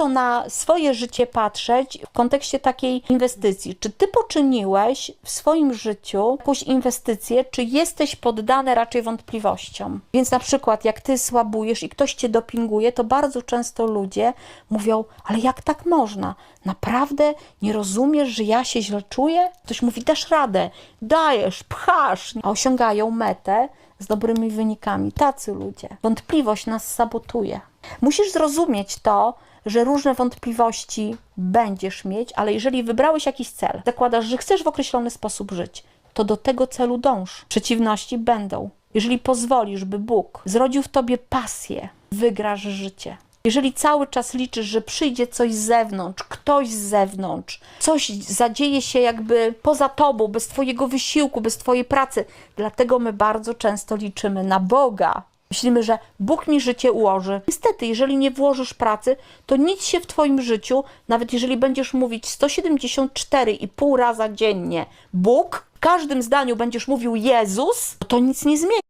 warto na swoje życie patrzeć w kontekście takiej inwestycji. Czy ty poczyniłeś w swoim życiu jakąś inwestycję, czy jesteś poddany raczej wątpliwościom? Więc na przykład, jak ty słabujesz i ktoś cię dopinguje, to bardzo często ludzie mówią: Ale jak tak można? Naprawdę nie rozumiesz, że ja się źle czuję? Ktoś mówi: Dasz radę, dajesz, pchasz, a osiągają metę z dobrymi wynikami. Tacy ludzie. Wątpliwość nas sabotuje. Musisz zrozumieć to, że różne wątpliwości będziesz mieć, ale jeżeli wybrałeś jakiś cel, zakładasz, że chcesz w określony sposób żyć, to do tego celu dąż. Przeciwności będą. Jeżeli pozwolisz, by Bóg zrodził w tobie pasję, wygrasz życie. Jeżeli cały czas liczysz, że przyjdzie coś z zewnątrz, ktoś z zewnątrz, coś zadzieje się jakby poza tobą, bez twojego wysiłku, bez twojej pracy, dlatego my bardzo często liczymy na Boga. Myślimy, że Bóg mi życie ułoży. Niestety, jeżeli nie włożysz pracy, to nic się w Twoim życiu, nawet jeżeli będziesz mówić 174,5 raza dziennie Bóg, w każdym zdaniu będziesz mówił Jezus, to nic nie zmieni.